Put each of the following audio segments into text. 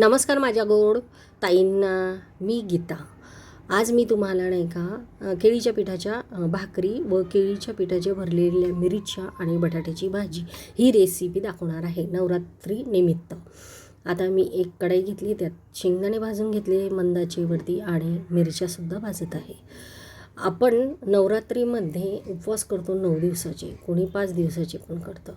नमस्कार माझ्या गोड ताईंना मी गीता. आज मी तुम्हाला नाही का केळीच्या पिठाच्या भाकरी व केळीच्या पिठाच्या भरलेल्या मिरच्या आणि बटाट्याची भाजी ही रेसिपी दाखवणार आहे नवरात्री निमित्त. आता मी एक कढाई घेतली त्यात शेंगदाणे भाजून घेतले मंदाचेवरती आणि मिरच्यासुद्धा भाजत आहे. आपण नवरात्रीमध्ये उपवास करतो नऊ दिवसाचे कोणी पाच दिवसाचे पण करतं.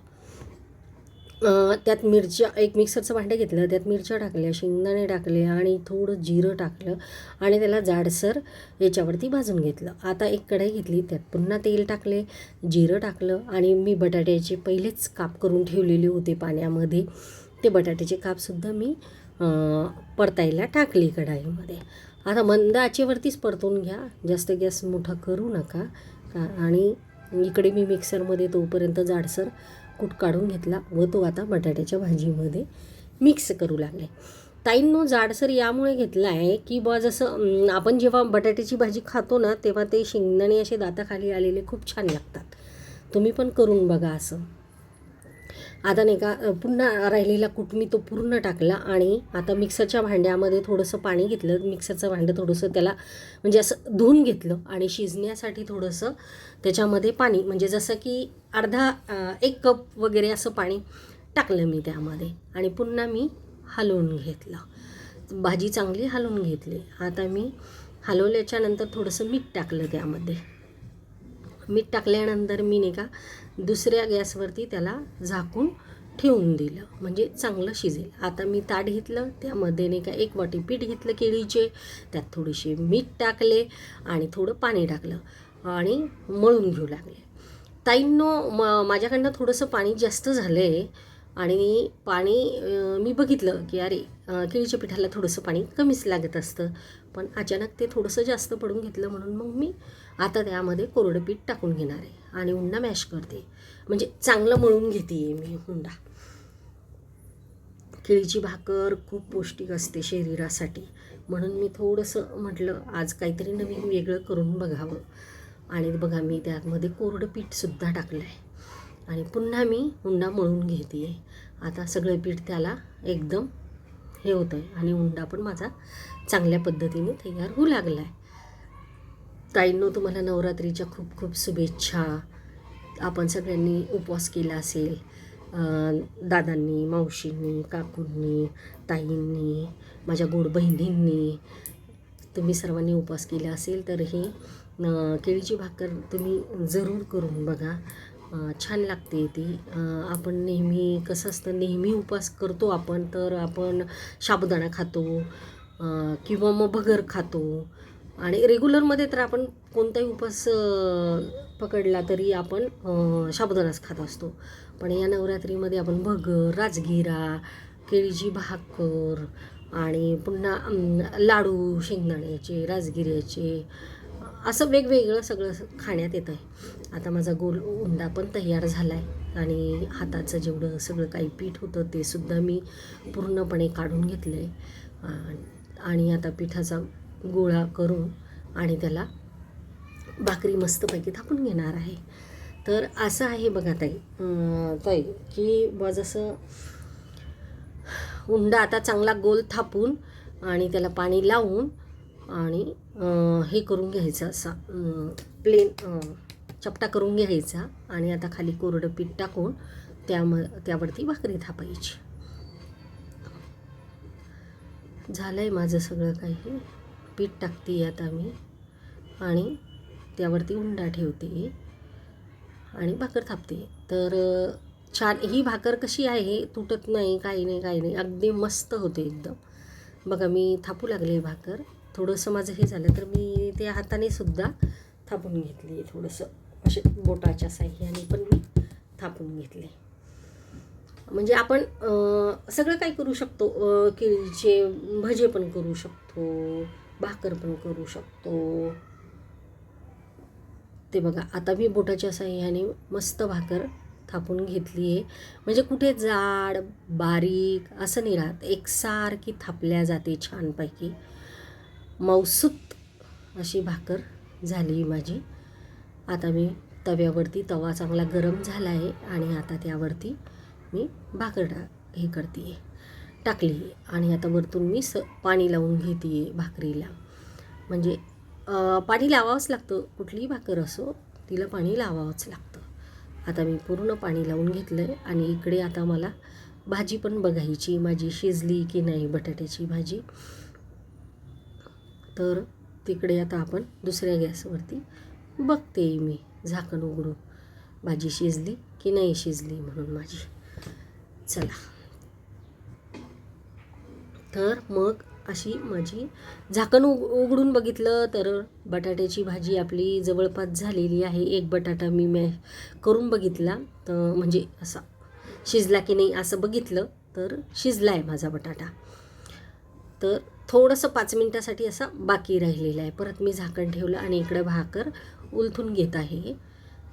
त्यात मिरच्या एक मिक्सरचं भांडं घेतलं त्यात मिरच्या टाकल्या शेंगदाणे टाकले आणि थोडं जिरं टाकलं आणि त्याला जाडसर याच्यावरती भाजून घेतलं. आता एक कढाई घेतली त्यात पुन्हा तेल टाकले जिरं टाकलं आणि मी बटाट्याचे पहिलेच काप करून ठेवलेले होते पाण्यामध्ये. ते बटाट्याचे कापसुद्धा मी परतायला टाकले कढाईमध्ये. आता मंद आचेवरतीच परतून घ्या जास्त गॅस मोठा करू नका. का आणि इकडे मी मिक्सरमध्ये तोपर्यंत जाडसर कूट काढून घेतला व तो आता बटाट्याच्या भाजीमध्ये मिक्स करू लागले. ताईंनो जाडसर यामुळे घेतला आहे की बा जसं आपण जेव्हा बटाट्याची भाजी खातो ना तेव्हा ते शेंगदाणे असे दाताखाली आलेले खूप छान लागतात. तुम्ही पण करून बघा असं. आता नाही का पुन्हा राहिलेला कूट मी तो पूर्ण टाकला आणि आता मिक्सरच्या भांड्यामध्ये थोडंसं पाणी घेतलं. मिक्सरचं भांडं थोडंसं त्याला म्हणजे असं धुवून घेतलं आणि शिजण्यासाठी थोडंसं त्याच्यामध्ये पाणी म्हणजे जसं की अर्धा एक कप वगैरे असं पाणी टाकलं मी त्यामध्ये आणि पुन्हा मी हलवून घेतलं. भाजी चांगली हलवून घेतली. आता मी हलवल्याच्यानंतर थोडंसं मीठ टाकलं त्यामध्ये. मीठ टाकल्यानंतर मी नाही का दुसऱ्या गॅसवरती त्याला झाकून ठेवून दिलं. म्हणजे चांगलं शिजेल. आता मी ताट घेतलं त्यामध्ये नाही का एक वाटी पीठ घेतलं केळीचे त्यात थोडेसे मीठ टाकले आणि थोडं पाणी टाकलं आणि मळून घेऊ लागले. ताईंनो म माझ्याकडनं थोडंसं पाणी जास्त झालं आहे आणि पाणी मी बघितलं की अरे केळीच्या पिठाला थोडंसं पाणी कमीच लागत असतं. पण अचानक ते थोडंसं जास्त पडून घेतलं म्हणून मग मी आता त्यामध्ये कोरडं पीठ टाकून घेणार आहे आणि हुंडा मॅश करते. म्हणजे चांगलं मळून घेते मी हुंडा. केळीची भाकर खूप पौष्टिक असते शरीरासाठी. म्हणून मी थोडंसं म्हटलं आज काहीतरी नवीन वेगळं करून बघावं. आणि बघा मी त्यामध्ये कोरडं पीठसुद्धा टाकलं आहे आणि पुन्हा मी हुंडा मळून घेते आहे आता सगळं पीठ त्याला एकदम हे होतं आहे आणि हुंडा पण माझा चांगल्या पद्धतीने तयार होऊ लागला आहे ताईंनो तुम्हाला नवरात्रीच्या खूप खूप शुभेच्छा. आपण सगळ्यांनी उपवास केला असेल दादांनी मावशींनी काकूंनी ताईंनी माझ्या गोड बहिणींनी तुम्ही सर्वांनी उपवास केला असेल तर हे केळीची भाकर तुम्ही जरूर करून बघा. छान लागते ती. आपण नेहमी कसं असतं नेहमी उपवास करतो आपण तर आपण साबुदाणा खातो किंवा मग भगर खातो. आणि रेग्युलरमध्ये तर आपण कोणताही उपवास पकडला तरी आपण साबुदाणाच खात असतो. पण या नवरात्रीमध्ये आपण भगर राजगिरा केळीची भाकर आणि पुन्हा लाडू शेंगदाण्याचे राजगिऱ्याचे असं वेगवेगळं सगळं खाण्यात येतं आहे. आता माझा गोल उंडा पण तयार झाला आहे आणि हाताचं जेवढं सगळं काही पीठ होतं ते सुद्धा मी पूर्णपणे काढून घेतलं आहे आणि आता पिठाचा गोळा करून आणि त्याला भाकरी मस्तपैकी थापून घेणार आहे. तर असं आहे बघा ताई. ताई की ब जसं उंडा आता चांगला गोल थापून आणि त्याला पाणी लावून आणि हे करून घ्यायचं असा प्लेन चपटा करून घ्यायचा आणि आता खाली कोरडं पीठ टाकून त्याम त्यावरती भाकरी थापायची. झालं आहे माझं सगळं काही. पीठ टाकते आता मी आणि त्यावरती उंडा ठेवते आणि भाकर थापते तर छान ही भाकर कशी आहे तुटत नाही काही नाही काही नाही. अगदी मस्त होते एकदम. बघा मी थापू लागले भाकर. थोडंसं माझं हे झालं तर मी ते हाताने सुद्धा थापून घेतली. थोडंसं असे बोटाच्या साह्याने पण मी थापून घेतले. म्हणजे आपण सगळं काही करू शकतो? केळीचे भजे पण करू शकतो भाकर पण करू शकतो. ते बघा आता मी बोटाच्या साह्याने मस्त भाकर थापून घेतली आहे. म्हणजे कुठे जाड बारीक असं नाही राहत. एकसारखी थापल्या जाते छानपैकी. मौसूत अशी भाकर झाली माझी. आता मी तव्यावरती तवा चांगला गरम झाला आहे आणि आता त्यावरती मी भाकर टा हे करते आहे. टाकली आणि आता वरतून मी स पाणी लावून घेते आहे भाकरीला. म्हणजे पाणी लावावंच लागतं. कुठलीही भाकर असो तिला पाणी लावावंच लागतं. आता मी पूर्ण पाणी लावून घेतलं आहे आणि इकडे आता मला भाजी पण बघायची माझी शिजली की नाही बटाट्याची भाजी. तर तिकडे आता आपण दुसऱ्या गॅसवरती बघते मी झाकण उघडून. भाजी शिजली की नाही शिजली म्हणून माझी. चला. तर मग अशी माझी झाकण उग उघडून बघितलं तर बटाट्याची भाजी आपली जवळपास झालेली आहे. एक बटाटा मी मॅ करून बघितला तर म्हणजे असा शिजला की नाही असं बघितलं तर शिजला आहे माझा बटाटा. तर थोडंसं पाच मिनटासाठी असा बाकी राहिलेला आहे. परत मी झाकण ठेवलं आणि इकडं भाकर उलथून घेत आहे.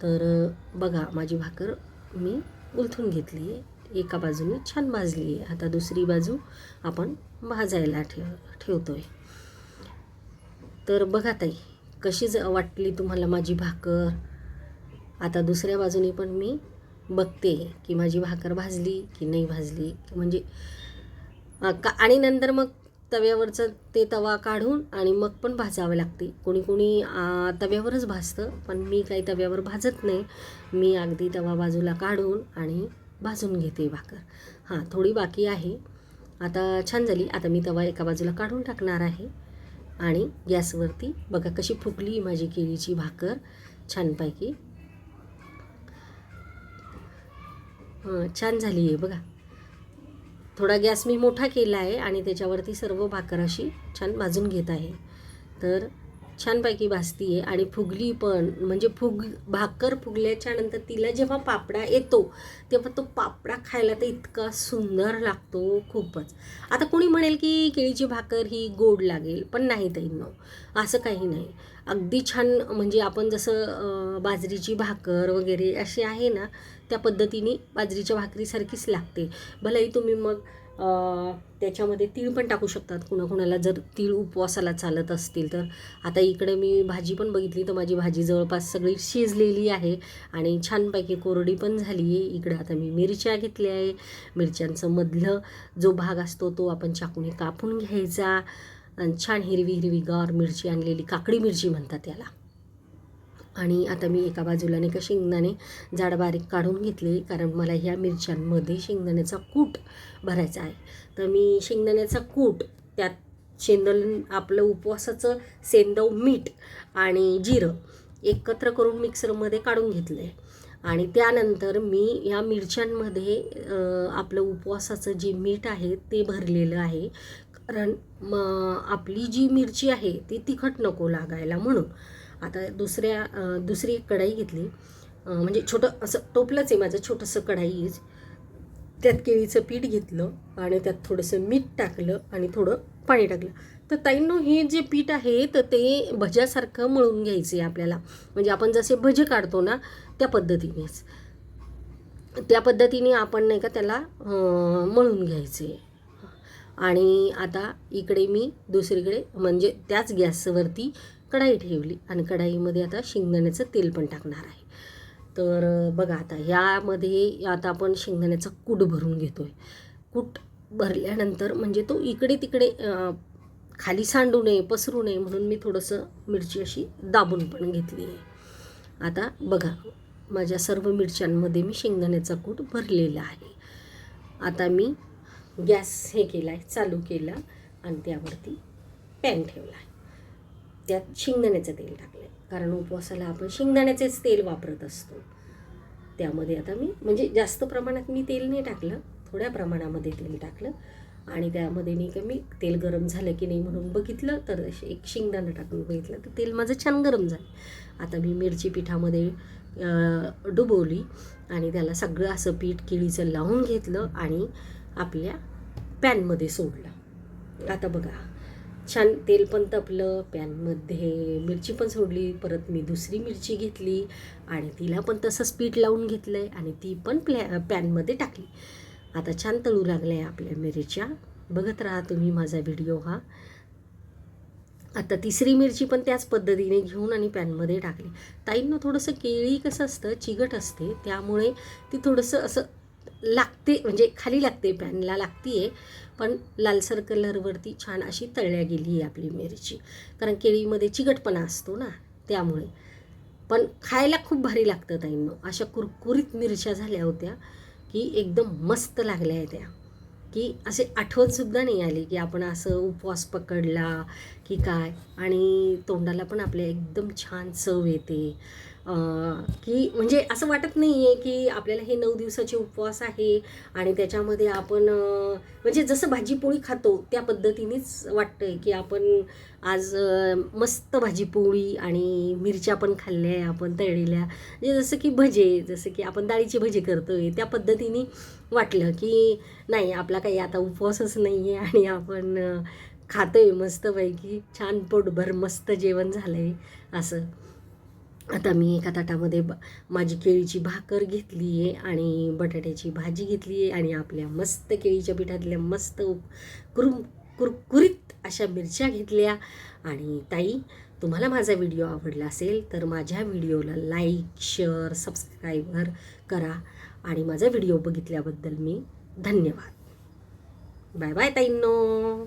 तर बघा माझी भाकर मी उलथून घेतली आहे. एका बाजूने छान भाजली आहे. आता दुसरी बाजू आपण भाजायला ठेव ठेवतो आहे तर बघा ताई कशी ज वाटली तुम्हाला माझी भाकर? आता दुसऱ्या बाजूने पण मी बघते की माझी भाकर भाजली की नाही भाजली. म्हणजे का आणि नंतर मग तव्यावरचं ते तवा काढून आणि मग पण भाजावं लागते. कोणी कोणी तव्यावरच भाजतं पण मी काही तव्यावर भाजत नाही. मी अगदी तवा बाजूला काढून आणि भाजून घेते भाकर. हां थोडी बाकी आहे. आता छान झाली. आता मी तवा एका बाजूला काढून टाकणार आहे. आणि गॅसवरती बघा कशी फुगली माझी केळीची भाकर. छानपैकी. छान झाली आहे बघा. थोडा गॅस मी मोठा केला आहे आणि त्याच्यावरती सर्व भाकर अशी छान भाजून घेत आहे. तर छानपैकी भाजती आहे आणि फुगली पण म्हणजे फुग भाकर फुगल्याच्या नंतर तिला जेव्हा पापडा येतो तेव्हा तो पापडा खायला तर इतका सुंदर लागतो खूपच. आता कोणी म्हणेल की केळीची भाकर ही गोड लागेल पण नाही ताईंनो असं काही नाही. अगदी छान म्हणजे आपण जसं बाजरीची भाकर वगैरे अशी आहे ना त्या पद्धतीने बाजरीच्या भाकरीसारखीच लागते. भलेही तुम्ही मग त्याच्यामध्ये तीळ पण टाकू शकतात. कुणाकुणाला जर तीळ उपवासाला चालत असतील तर. आता इकडे मी भाजी पण बघितली तर माझी भाजी जवळपास सगळी शिजलेली आहे आणि छानपैकी कोरडी पण झाली आहे इकडं आता मी मिरच्या घेतल्या आहे. मिरच्यांचं मधलं जो भाग असतो तो आपण चाकूने कापून घ्यायचा. आणि छान हिरवी हिरवी गार मिरची आणलेली काकडी मिरची म्हणतात त्याला. आणि आता मी एका बाजूला नाही का शेंगदाणे जाड बारीक काढून घेतले कारण मला ह्या मिरच्यांमध्ये शेंगदाण्याचा कूट भरायचा आहे. तर मी शेंगदाण्याचा कूट त्यात शेंदल आपलं उपवासाचं सेंदव मीठ आणि जिरं एकत्र करून मिक्सरमध्ये काढून घेतलं आहे आणि त्यानंतर मी या मिरच्यांमध्ये आपलं उपवासाचं जे मीठ आहे ते भरलेलं आहे. कारण म आपली जी मिरची आहे ती तिखट नको लागायला म्हणून. आता दुसऱ्या दुसरी एक कढाई घेतली. म्हणजे छोटं असं टोपलंच आहे माझं छोटंसं कढाईच त्यात केळीचं पीठ घेतलं आणि त्यात थोडंसं मीठ टाकलं आणि थोडं पाणी टाकलं. तर ताईंनो हे जे पीठ आहे तर ते भज्यासारखं मळून घ्यायचं आहे आपल्याला. म्हणजे आपण जसे भजे काढतो ना त्या पद्धतीनेच. त्या पद्धतीने आपण नाही का त्याला मळून घ्यायचे आणि आता इकडे मी दुसरीकडे म्हणजे त्याच गॅसवरती कढाई ठेवली आणि कढाईमध्ये आता शेंगदाण्याचं तेल पण टाकणार आहे. तर बघा आता यामध्ये आता आपण शेंगदाण्याचा कूट भरून घेतो आहे कूट भरल्यानंतर म्हणजे तो इकडे तिकडे खाली सांडू नये पसरू नये म्हणून मी थोडंसं मिरची अशी दाबून पण घेतली आहे. आता बघा माझ्या सर्व मिरच्यांमध्ये मी शेंगदाण्याचा कूट भरलेला आहे. आता मी गॅस हे केला आहे चालू केला आणि त्यावरती पॅन ठेवला आहे. त्यात शेंगदाण्याचं तेल टाकलं आहे कारण उपवासाला आपण शेंगदाण्याचेच तेल वापरत असतो. त्यामध्ये आता मी म्हणजे जास्त प्रमाणात मी तेल नाही टाकलं. थोड्या प्रमाणामध्ये तेल टाकलं. आणि त्यामध्ये नाही का मी तेल गरम झालं की नाही म्हणून बघितलं तर असे एक शेंगदाणं टाकून बघितलं. तर तेल माझं छान गरम झालं. आता मी मिरची पिठामध्ये डुबवली आणि त्याला सगळं असं पीठ केळीचं लावून घेतलं आणि आपल्या पॅनमध्ये सोडलं. आता बघा छान तेल पण तपलं पॅनमध्ये मिरची पण सोडली परत मी दुसरी मिरची घेतली आणि तिला पण तसंच पीठ लावून घेतलं आहे आणि ती पण प्लॅ पॅनमध्ये टाकली. आता छान तळू लागल्या आहे आपल्या मिरच्या. बघत राहा तुम्ही माझा व्हिडिओ हा. आता तिसरी मिरची पण त्याच पद्धतीने घेऊन आणि पॅनमध्ये टाकली. ताईंना थोडंसं केळी कसं असतं चिगट असते त्यामुळे ती थोडंसं असं लागते म्हणजे खाली लागते पॅनला लागते आहे पण लालसर कलरवरती छान अशी तळल्या गेली आहे आपली मिरची. कारण केळीमध्ये चिकटपणा असतो ना त्यामुळे. पण खायला खूप भारी लागतं ताईंनो. अशा कुरकुरीत मिरच्या झाल्या होत्या की एकदम मस्त लागल्या आहे त्या. की असे आठवणसुद्धा नाही आली की आपण असं उपवास पकडला की काय. आणि तोंडाला पण आपल्या एकदम छान चव येते. की म्हणजे असं वाटत नाही आहे की आपल्याला हे नऊ दिवसाचे उपवास आहे आणि त्याच्यामध्ये आपण म्हणजे जसं भाजीपोळी खातो त्या पद्धतीनेच वाटतं आहे की आपण आज मस्त भाजीपोळी आणि मिरच्या पण खाल्ल्या आहे आपण तळलेल्या. म्हणजे जसं की भजे जसं की आपण डाळीचे भजे करतो आहे त्या पद्धतीने वाटलं की नाही आपला काही आता उपवासच नाही आहे आणि आपण खातो आहे मस्तपैकी छान पोटभर मस्त जेवण झालं आहे असं. आता मी एका ताटामध्ये ब माझी केळीची भाकर घेतली आहे आणि बटाट्याची भाजी घेतली आहे आणि आपल्या मस्त केळीच्या पिठातल्या मस्त कुरुम कुरकुरीत अशा मिरच्या घेतल्या. आणि ताई तुम्हाला माझा व्हिडिओ आवडला असेल तर माझ्या व्हिडिओला लाईक शेअर सबस्क्राईबर करा. आणि माझा व्हिडिओ बघितल्याबद्दल मी धन्यवाद. Bye bye ताईंनो.